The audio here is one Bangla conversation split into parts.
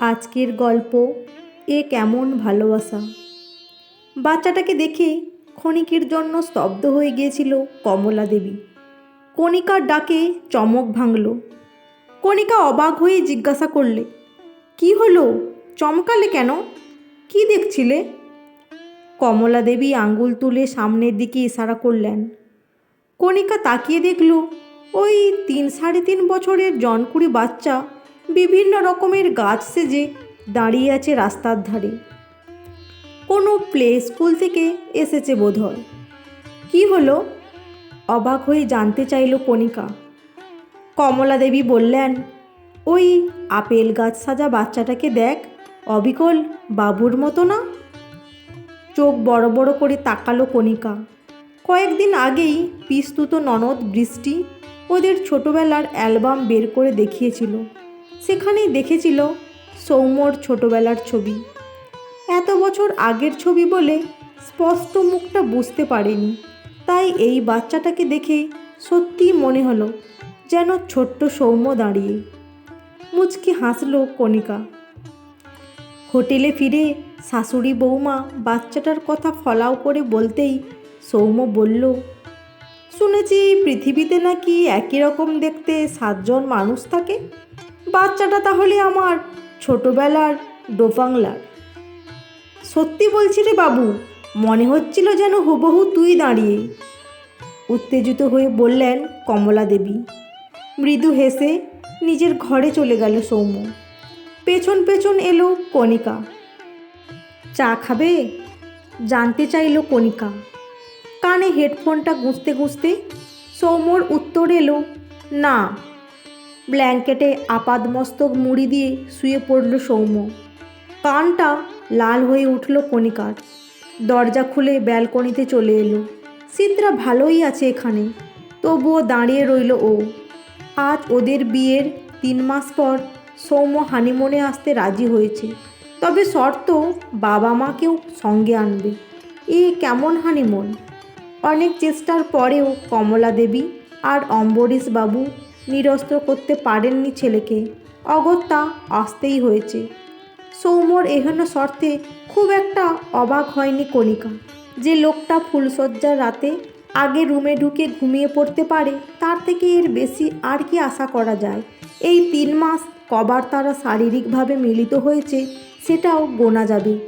আজকের গল্প, এ কেমন ভালোবাসা? বাচ্চাটাকে দেখে ক্ষণিকের জন্য স্তব্ধ হয়ে গিয়েছিল কমলা দেবী। কণিকার ডাকে চমক ভাঙল। কণিকা অবাক হয়ে জিজ্ঞাসা করলে, কি হলো? চমকালে কেন? কি দেখছিলে? কমলা দেবী আঙ্গুল তুলে সামনের দিকে ইশারা করলেন। কণিকা তাকিয়ে দেখল, ওই তিন সাড়ে তিন বছরের জনকুড়ি বাচ্চা বিভিন্ন রকমের গাছ সেজে দাঁড়িয়ে আছে রাস্তার ধারে। কোনো প্লে স্কুল থেকে এসেছে বোধহয়। কি হলো? অবাক হয়ে জানতে চাইল কণিকা। কমলা দেবী বললেন, ওই আপেল গাছ সাজা বাচ্চাটাকে দেখ, অবিকল বাবুর মতো না? চোখ বড় বড় করে তাকালো কণিকা। কয়েকদিন আগেই পিস্তুত ননদ বৃষ্টি ওদের ছোটবেলার অ্যালবাম বের করে দেখিয়েছিল। সেখানেই দেখেছিল সৌম্যর ছোটবেলার ছবি। এত বছর আগের ছবি বলে স্পষ্ট মুখটা বুঝতে পারেনি। তাই এই বাচ্চাটাকে দেখে সত্যিই মনে হলো যেন ছোট্ট সৌম্য দাঁড়িয়ে। মুচকি হাসলো কণিকা। হোটেলে ফিরে শাশুড়ি বৌমা বাচ্চাটার কথা ফলাও করে বলতেই সৌম্য বলল, শুনেছি পৃথিবীতে নাকি একই রকম দেখতে সাতজন মানুষ থাকে? বাচ্চাটা তাহলে আমার, ছোটবেলার ডোপাংলার সত্যি বলছি রে বাবু, মনে হচ্ছিল যেন হুবহু তুই দাঁড়িয়ে। উত্তেজিত হয়ে বললেন কমলা দেবী। মৃদু হেসে নিজের ঘরে চলে গেল সৌম্য। পেছন পেছন এলো কণিকা। চা খাবে? জানতে চাইল কণিকা। কানে হেডফোনটা গুঁজতে গুঁজতে সৌম্যর উত্তর এলো, না। ব্ল্যাঙ্কেটে আপাদমস্তক মুড়ি দিয়ে শুয়ে পড়ল সৌম্য। কানটা লাল হয়ে উঠল কণিকার। দরজা খুলে ব্যালকনিতে চলে এলো। শীতরা ভালোই আছে এখানে, তবুও দাঁড়িয়ে রইল ও। আজ ওদের বিয়ের তিন মাস পর সৌম্য হানিমুনে আসতে রাজি হয়েছে। তবে শর্ত বাবা মাকেও সঙ্গে আনবে। এ কেমন হানিমুন? অনেক চেষ্টার পরেও কমলা দেবী আর অম্বরীশ বাবু নিরস্ত করতে পারেননি ছেলেকে। অগত্যা আসতেই হয়েছে। সৌম্যর এহেন শর্তে খুব একটা অবাক হয়নি কণিকা। যে লোকটা ফুলসজ্জার রাতে আগে রুমে ঢুকে ঘুমিয়ে পড়তে পারে, তার থেকে এর বেশি আর কি আশা করা যায়? এই তিন মাস কবার তারা শারীরিকভাবে মিলিত হয়েছে, সেটাও গোনা যাবে।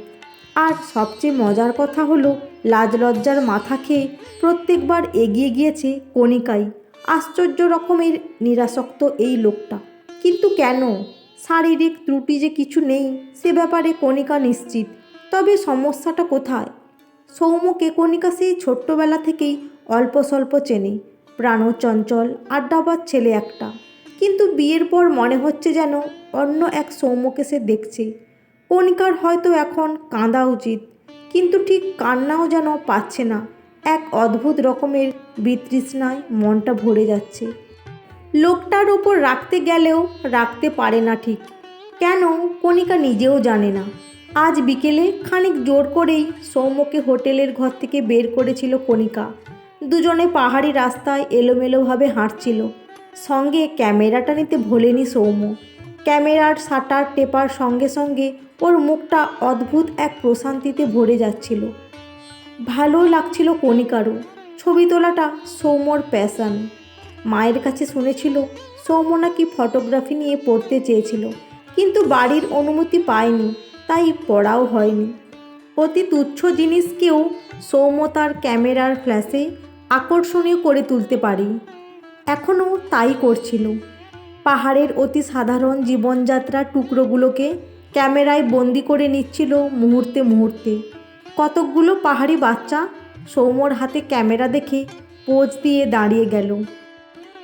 আর সবচেয়ে মজার কথা হলো, লাজ লজ্জার মাথা খেয়ে প্রত্যেকবার এগিয়ে গিয়েছে কণিকাই। আশ্চর্য রকমের নিরাসক্ত এই লোকটা। কিন্তু কেন? শারীরিক ত্রুটি যে কিছু নেই, সে ব্যাপারে কণিকা নিশ্চিত। তবে সমস্যাটা কোথায়? সৌম্যকে কণিকা সেই ছোট্টবেলা থেকেই অল্প স্বল্প চেনে। প্রাণচঞ্চল, আড্ডাবাজ ছেলে একটা। কিন্তু বিয়ের পর মনে হচ্ছে যেন অন্য এক সৌম্যকে সে দেখছে। কণিকার হয়তো এখন কাঁদা উচিত, কিন্তু ঠিক কান্নাও যেন পাচ্ছে না। এক অদ্ভুত রকমের বিতৃষ্ণায় মনটা ভরে যাচ্ছে। লোকটার ওপর রাখতে গেলেও রাখতে পারে না ঠিক। কেন কণিকা নিজেও জানে না। আজ বিকেলে খানিক জোর করেই সৌম্যকে হোটেলের ঘর থেকে বের করেছিল কণিকা। দুজনে পাহাড়ি রাস্তায় এলোমেলোভাবে হাঁটছিল। সঙ্গে ক্যামেরাটা নিতে ভোলেনি সৌম্য। ক্যামেরার শাটার টেপার সঙ্গে সঙ্গে ওর মুখটা অদ্ভুত এক প্রশান্তিতে ভরে যাচ্ছিল। ভালো লাগছিল কণিকারও। ছবি তোলাটা সৌম্যর প্যাশান মায়ের কাছে শুনেছিল, সৌম্য নাকি ফটোগ্রাফি নিয়ে পড়তে চেয়েছিল, কিন্তু বাড়ির অনুমতি পায়নি, তাই পড়াও হয়নি। অতি তুচ্ছ জিনিসকেও সৌম্য তার ক্যামেরার ফ্ল্যাশে আকর্ষণীয় করে তুলতে পারে। এখনও তাই করছিল। পাহাড়ের অতি সাধারণ জীবনযাত্রার টুকরোগুলোকে ক্যামেরায় বন্দি করে নিচ্ছিল মুহূর্তে মুহূর্তে। কতকগুলো পাহাড়ি বাচ্চা সৌম্যর হাতে ক্যামেরা দেখে পোজ দিয়ে দাঁড়িয়ে গেল।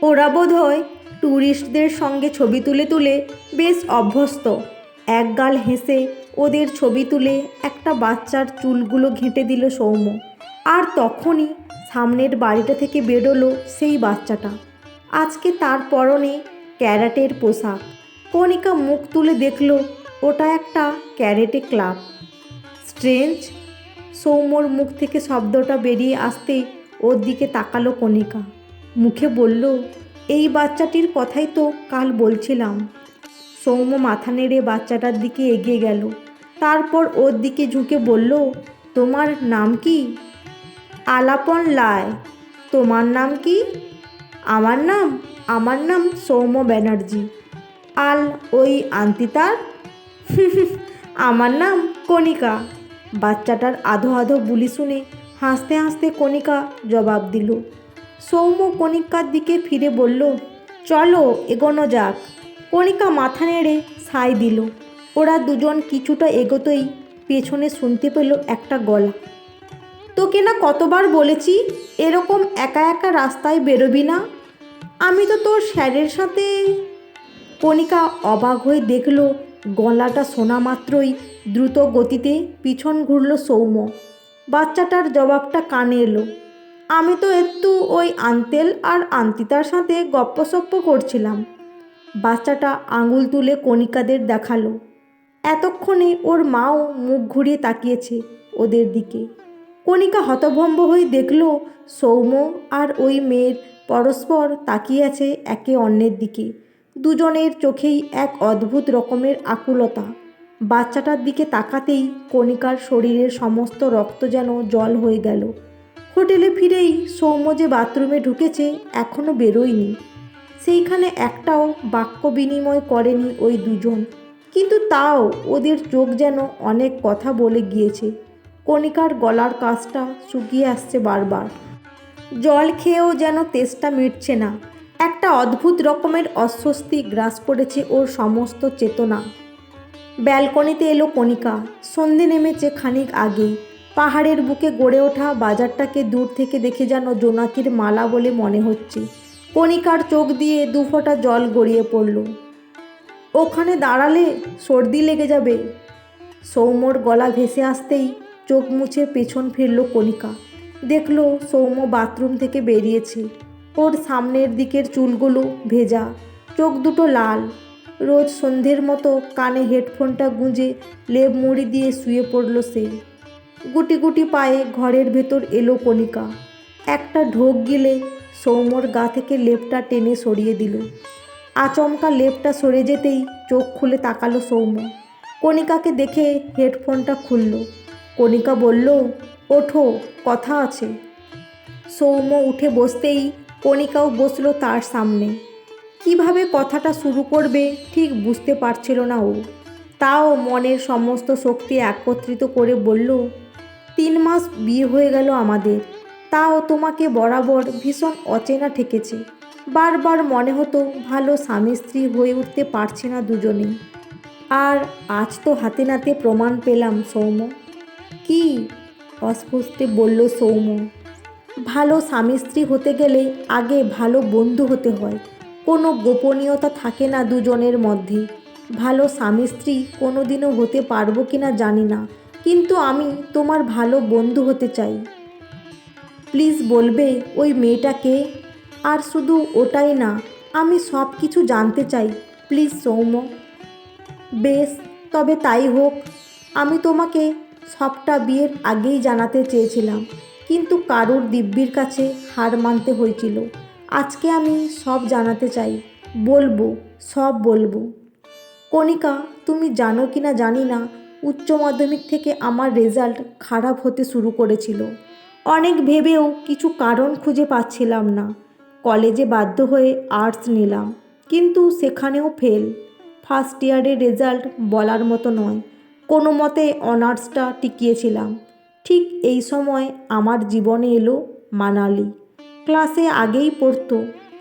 ওরা বোধহয় ট্যুরিস্টদের সঙ্গে ছবি তুলে তুলে বেশ অভ্যস্ত। একগাল হেসে ওদের ছবি তুলে একটা বাচ্চার চুলগুলো ঘেঁটে দিল সৌম্য। আর তখনই সামনের বাড়িটা থেকে বেরোলো সেই বাচ্চাটা। আজকে তার পরনে ক্যারাটের পোশাক। কণিকা মুখ তুলে দেখল, ওটা একটা ক্যারেটে ক্লাব। স্ট্রেঞ্জ সৌম্যর মুখ থেকে শব্দটা বেরিয়ে আসতেই ওর দিকে তাকালো কণিকা। মুখে বলল, এই বাচ্চাটির কথাই তো কাল বলছিলাম। সৌম্য মাথা নেড়ে বাচ্চাটার দিকে এগিয়ে গেল। তারপর ওর দিকে ঝুঁকে বলল, তোমার নাম কি? আলাপন লায় তোমার নাম কি? আমার নাম আমার নাম সৌম্য ব্যানার্জি। আল ওই আন্তিতার আমার নাম কণিকা। বাচ্চাটার আধো আধো বুলি শুনে হাসতে হাসতে কণিকা জবাব দিল। সৌম্য কণিকার দিকে ফিরে বলল, চলো, এগোনো যাক। কণিকা মাথা নেড়ে সাই দিল। ওরা দুজন কিছুটা এগোতেই পেছনে শুনতে পেল একটা গলা। তোকে না কতবার বলেছি, এরকম একা একা রাস্তায় বেরোবি না? আমি তো তোর স্যারের সাথে কণিকা অবাক হয়ে দেখল গলাটা শোনা মাত্রই দ্রুত গতিতে পিছন ঘুরল সৌম্য। বাচ্চাটার জবাবটা কানে এলো। আমি তো একটু ওই আন্তেল আর আন্তিতার সাথে গপ্পসপ্প করছিলাম। বাচ্চাটা আঙুল তুলে কণিকাদের দেখাল। এতক্ষণে ওর মাও মুখ ঘুরিয়ে তাকিয়েছে ওদের দিকে। কণিকা হতভম্ব হয়ে দেখল সৌম্য আর ওই মেয়ের পরস্পর তাকিয়ে আছে একে অন্যের দিকে। দুজনের চোখেই এক অদ্ভুত রকমের আকুলতা। বাচ্চাটার দিকে তাকাতেই কণিকার শরীরের সমস্ত রক্ত যেন জল হয়ে গেল। হোটেলে ফিরেই সৌম্য যে বাথরুমে ঢুকেছে এখনও বেরোয়নি। সেইখানে একটাও বাক্য বিনিময় করেনি ওই দুজন। কিন্তু তাও ওদের চোখ যেন অনেক কথা বলে গিয়েছে। কণিকার গলার কাজটা শুকিয়ে আসছে বারবার। জল খেয়েও যেন তেষ্টা মিটছে না। একটা অদ্ভুত রকমের অস্বস্তি গ্রাস করেছে ওর সমস্ত চেতনা। ব্যালকনিতে এলো কণিকা। সন্ধে নেমেছে খানিক আগেই। পাহাড়ের বুকে গড়ে ওঠা বাজারটাকে দূর থেকে দেখে যেন জোনাকির মালা বলে মনে হচ্ছে। কণিকার চোখ দিয়ে দু ফোঁটা জল গড়িয়ে পড়ল। ওখানে দাঁড়ালে সর্দি লেগে যাবে। সৌম্যর গলা ভেসে আসতেই চোখ মুছে পেছন ফিরল কণিকা। দেখল সৌম্য বাথরুম থেকে বেরিয়েছে। ওর সামনের দিকের চুলগুলো ভেজা, চোখ দুটো লাল। রোজ সন্ধ্যের মতো কানে হেডফোনটা গুঁজে লেপ মুড়ি দিয়ে শুয়ে পড়ল সে। গুটি গুটি পায়ে ঘরের ভেতর এলো কণিকা। একটা ঢোক গিলে সৌম্যর গা থেকে লেপটা টেনে সরিয়ে দিল। আচমকা লেপটা সরে যেতেই চোখ খুলে তাকালো সৌম্য কণিকাকে দেখে হেডফোনটা খুলল। কণিকা বলল, ওঠো, কথা আছে। সৌম্য উঠে বসতেই কণিকাও বসল তার সামনে। কীভাবে কথাটা শুরু করবে ঠিক বুঝতে পারছিল না ও। তাও মনের সমস্ত শক্তি একত্রিত করে বলল, তিন মাস বিয়ে হয়ে গেল আমাদের। তাও তোমাকে বরাবর ভীষণ অচেনা ঠেকেছে। বারবার মনে হতো ভালো স্বামী স্ত্রী হয়ে উঠতে পারছি না দুজনেই আর আজ তো হাতে নাতে প্রমাণ পেলাম সৌম্য। কি? অস্পষ্টে বলল সৌম্য। ভালো স্বামী স্ত্রী হতে গেলে আগে ভালো বন্ধু হতে হয়। কোনো গোপনীয়তা থাকে না দুজনের মধ্যে। ভালো স্বামী স্ত্রী কোনো দিনও হতে পারব কি না জানি না, কিন্তু আমি তোমার ভালো বন্ধু হতে চাই। প্লিজ বলবে, ওই মেয়েটাকে আর শুধু ওটাই না, আমি সব কিছু জানতে চাই। প্লিজ সৌম্য। বেশ, তবে তাই হোক। আমি তোমাকে সবটা বিয়ের আগেই জানাতে চেয়েছিলাম। কিন্তু কারুর দিব্যির কাছে হার মানতে হয়েছিল। আজকে আমি সব জানাতে চাই। বলব, সব বলব। কণিকা, তুমি জানো কি না জানি না, উচ্চ মাধ্যমিক থেকে আমার রেজাল্ট খারাপ হতে শুরু করেছিল। অনেক ভেবেও কিছু কারণ খুঁজে পাচ্ছিলাম না। কলেজে বাধ্য হয়ে আর্টস নিলাম, কিন্তু সেখানেও ফেল। ফার্স্ট ইয়ারের রেজাল্ট বলার মতো নয়, কোনো মতে অনার্সটা টিকিয়েছিলাম। ঠিক এই সময় আমার জীবনে এলো মানালি ক্লাসে আগেই পড়তো,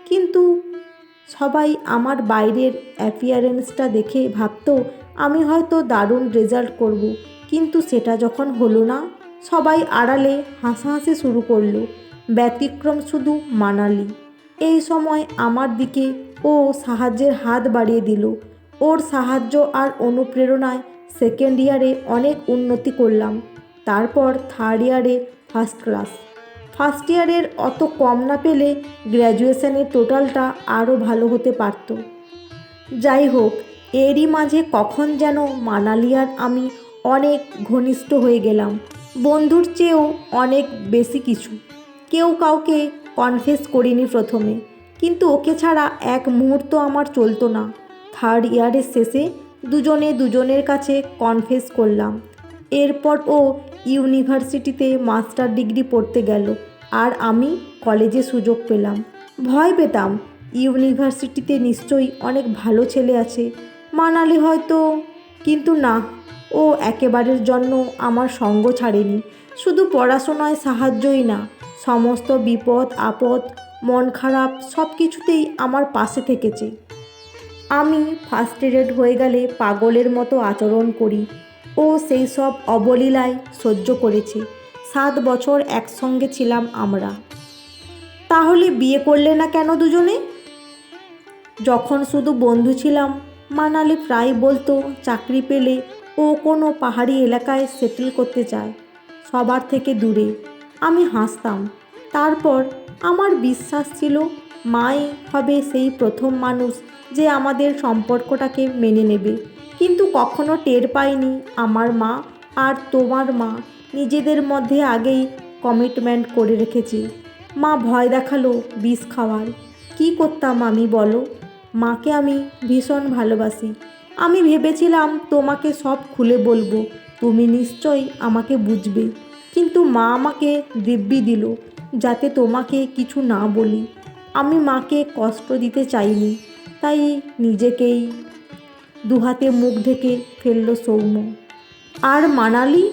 কিন্তু সবাই আমার বাইরের অ্যাপিয়ারেন্সটা দেখে ভাবতো, আমি হয়তো দারুণ রেজাল্ট করব। কিন্তু সেটা যখন হলো না, সবাই আড়ালে হাসাহাসি শুরু করল, ব্যতিক্রম শুধু মানালি এই সময় আমার দিকে ও সাহায্যের হাত বাড়িয়ে দিল, ওর সাহায্য আর অনুপ্রেরণায় সেকেন্ড ইয়ারে অনেক উন্নতি করলাম তারপর থার্ড ইয়ারে ফার্স্ট ক্লাস ফার্স্ট ইয়ারের অত কম না পেলে গ্র্যাজুয়েশনের টোটালটা আরও ভালো হতে পারত। যাই হোক, এরই মাঝে কখন যেন মানালি আর আমি অনেক ঘনিষ্ঠ হয়ে গেলাম। বন্ধুর চেয়েও অনেক বেশি কিছু। কেউ কাউকে কনফেস করিনি প্রথমে। কিন্তু ওকে ছাড়া এক মুহূর্ত আমার চলতো না। থার্ড ইয়ারের শেষে দুজনে দুজনের কাছে কনফেস করলাম। এরপর ও ইউনিভার্সিটিতে মাস্টার ডিগ্রি পড়তে গেল আর আমি কলেজে সুযোগ পেলাম। ভয় পেতাম, ইউনিভার্সিটিতে নিশ্চয়ই অনেক ভালো ছেলে আছে, মানালি হয়তো, কিন্তু না, ও একেবারের জন্য আমার সঙ্গ ছাড়েনি। শুধু পড়াশোনায় সাহায্যই না, সমস্ত বিপদ, আপদ, মন খারাপ সব কিছুতেই আমার পাশে থেকেছে। আমি ফার্স্টেডেড হয়ে গেলে পাগলের মতো আচরণ করি ও সেই সব অবলীলায় সহ্য করেছে। সাত বছর একসঙ্গে ছিলাম আমরা। তাহলে বিয়ে করলে না কেন দুজনে? যখন শুধু বন্ধু ছিলাম, মানালি প্রায় বলতো চাকরি পেলে ও কোনো পাহাড়ি এলাকায় সেটেল করতে চায় সবার থেকে দূরে। আমি হাসতাম। তারপর আমার বিশ্বাস ছিল, মাই হবে সেই প্রথম মানুষ যে আমাদের সম্পর্কটাকে মেনে নেবে। কিন্তু কখনো টের পাইনি আমার মা আর তোমার মা। নিজেদের মধ্যে আগেই কমিটমেন্ট করে রেখেছে। মা ভয় দেখাল বিষ খাওয়ার। কী করতাম আমি বলো? মাকে আমি ভীষণ ভালোবাসি। আমি ভেবেছিলাম তোমাকে সব খুলে বলব। তুমি নিশ্চয়ই আমাকে বুঝবে। কিন্তু মা আমাকে দিব্যি দিল যাতে তোমাকে কিছু না বলি। আমি মাকে কষ্ট দিতে চাইনি, তাই নিজেকেই দুহাতে মুখ ঢেকে ফেলল সৌম্য। আর মানালি?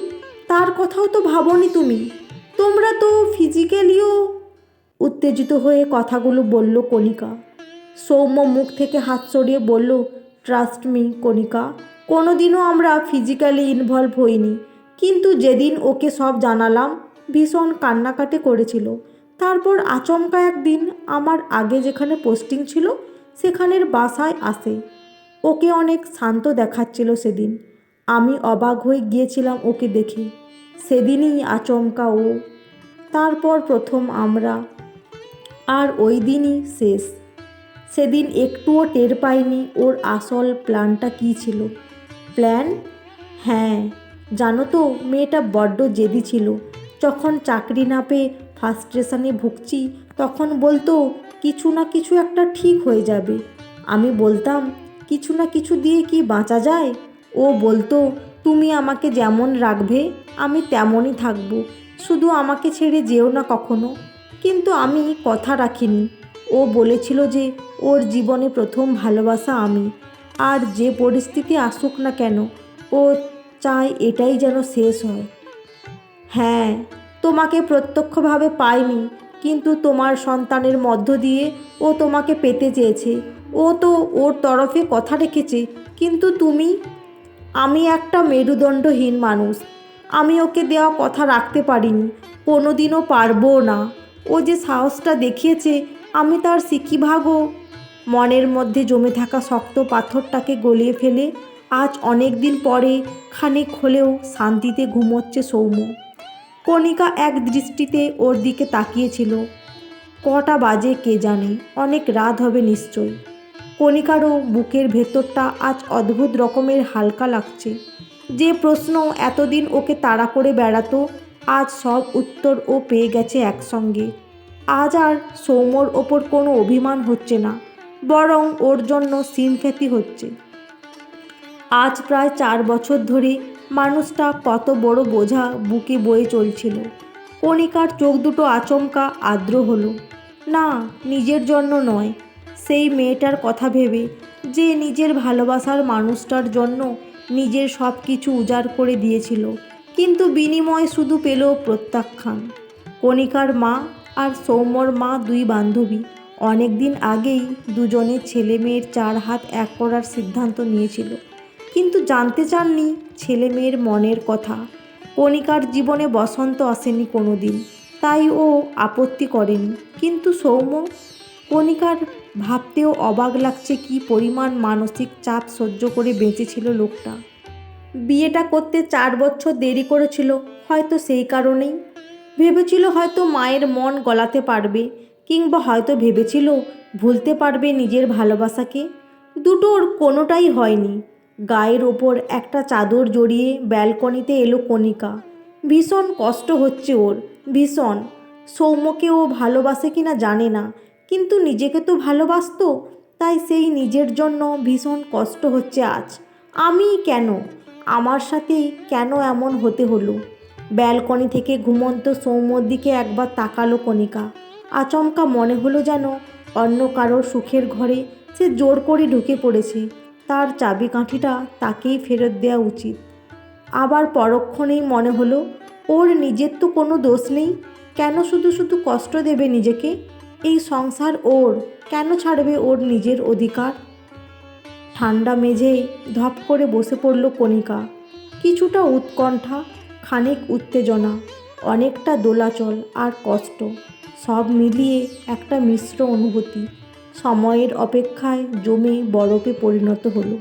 তার কথাও তো ভাবনি তুমি। তোমরা তো ফিজিক্যালিও উত্তেজিত হয়ে কথাগুলো বলল কণিকা। সৌম্য মুখ থেকে হাত সরিয়ে বলল ট্রাস্ট মি কণিকা। কোনোদিনও আমরা ফিজিক্যালি ইনভলভ হইনি। কিন্তু যেদিন ওকে সব জানালাম, ভীষণ কান্নাকাটি করেছিল। তারপর আচমকা একদিন আমার আগে যেখানে পোস্টিং ছিল, সেখানের বাসায় আসে। ওকে অনেক শান্ত দেখাচ্ছিল সেদিন। আমি অবাক হয়ে গিয়েছিলাম ওকে দেখে। সেদিনই আচমকা ও, তারপর প্রথম আমরা, আর ওই দিনই শেষ। সেদিন একটুও টের পাইনি ওর আসল প্ল্যানটা কী ছিল। প্ল্যান? হ্যাঁ জানো তো, মেয়েটা বড্ড জেদি ছিল। যখন চাকরি না পেয়ে ফার্স্ট্রেশনে ভুগছি, তখন বলতো, কিছু না কিছু একটা ঠিক হয়ে যাবে। আমি বলতাম কিছু না কিছু দিয়ে কি বাঁচা যায়? ও বলতো, তুমি আমাকে যেমন রাখবে, আমি তেমনই থাকব। শুধু আমাকে ছেড়ে যেও না কখনো। কিন্তু আমি কথা রাখিনি। ও বলেছিল যে, ওর জীবনে প্রথম ভালোবাসা আমি। আর যে পরিস্থিতি আসুক না কেন, ও চায় এটাই যেন শেষ হয়। হ্যাঁ তোমাকে প্রত্যক্ষভাবে পাইনি, কিন্তু তোমার সন্তানের মধ্য দিয়ে ও তোমাকে পেতে চেয়েছে। ও তো ওর তরফে কথা রেখেছে, কিন্তু তুমি? আমি একটা মেরুদণ্ডহীন মানুষ। আমি ওকে দেওয়া কথা রাখতে পারিনি, কোনোদিনও পারব না। ও যে সাহসটা দেখিয়েছে, আমি তার সিকিভাগও মনের মধ্যে জমে থাকা শক্ত পাথরটাকে গলিয়ে ফেলে আজ অনেক দিন পরে খানিক হলেও শান্তিতে ঘুমোচ্ছে সৌম্য। কণিকা এক দৃষ্টিতে ওর দিকে তাকিয়েছিল। কটা বাজে কে জানে, অনেক রাত হবে নিশ্চয়। কণিকারও বুকের ভেতরটা আজ অদ্ভুত রকমের হালকা লাগছে। যে প্রশ্ন এতদিন ওকে তাড়া করে বেড়াতো, আজ সব উত্তর ও পেয়ে গেছে একসঙ্গে। আজ আর সৌম্যর ওপর কোনো অভিমান হচ্ছে না, বরং ওর জন্য সিমখ্যাতি হচ্ছে। আজ প্রায় চার বছর ধরে মানুষটা কত বড় বোঝা বুকে বয়ে চলছিল। কণিকার চোখ দুটো আচমকা আর্দ্র হলো। না, নিজের জন্য নয় সেই মেয়েটার কথা ভেবে যে নিজের ভালোবাসার মানুষটার জন্য নিজের সব কিছু উজাড় করে দিয়েছিল। কিন্তু বিনিময় শুধু পেল প্রত্যাখ্যান। কণিকার মা আর সৌম্যর মা দুই বান্ধবী অনেক দিন আগেই দুজনের ছেলে মেয়ের চার হাত এক করার সিদ্ধান্ত নিয়েছিল। কিন্তু জানতে চাননি ছেলে মেয়ের মনের কথা। কণিকার জীবনে বসন্ত আসেনি কোনো দিন তাই ও আপত্তি করেনি। কিন্তু সৌম্য কণিকার ভাবতেও অবাক লাগছে কি পরিমাণ মানসিক চাপ সহ্য করে বেঁচেছিল লোকটা। বিয়েটা করতে চার বছর দেরি করেছিল, হয়তো সেই কারণেই। ভেবেছিল হয়তো মায়ের মন গলাতে পারবে, কিংবা হয়তো ভেবেছিল ভুলতে পারবে নিজের ভালোবাসাকে। দুটোর কোনোটাই হয়নি। গায়ের ওপর একটা চাদর জড়িয়ে ব্যালকনিতে এলো কণিকা। ভীষণ কষ্ট হচ্ছে ওর, ভীষণ। সৌম্যকে ও ভালোবাসে কিনা জানে না কিন্তু নিজেকে তো ভালোবাসতো, তাই সেই নিজের জন্য ভীষণ কষ্ট হচ্ছে আজ। আমি কেন? আমার সাথেই কেন এমন হতে হলো? ব্যালকনি থেকে ঘুমন্ত সৌম্যর দিকে একবার তাকালো কণিকা। আচমকা মনে হলো যেন অন্য কারোর সুখের ঘরে সে জোর করে ঢুকে পড়েছে। তার চাবি কাঠিটা তাকেই ফেরত দেওয়া উচিত। আবার পরক্ষণেই মনে হলো, ওর নিজের তো কোনো দোষ নেই। কেন শুধু শুধু কষ্ট দেবে নিজেকে? এই সংসার ওর, কেন ছাড়বে ওর নিজের অধিকার? ঠান্ডা মেঝেই ধপ করে বসে পড়ল কণিকা। কিছুটা উৎকণ্ঠা, খানিক উত্তেজনা, অনেকটা দোলাচল আর কষ্ট, সব মিলিয়ে একটা মিশ্র অনুভূতি। সময়ের অপেক্ষায় জমে বরফে পরিণত হলো।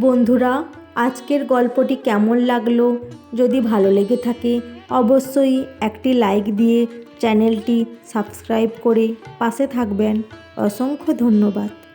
বন্ধুরা, আজকের গল্পটি কেমন লাগল? যদি ভালো লেগে থাকে, অবশ্যই একটি লাইক দিয়ে চ্যানেলটি সাবস্ক্রাইব করে পাশে থাকবেন। অসংখ্য ধন্যবাদ।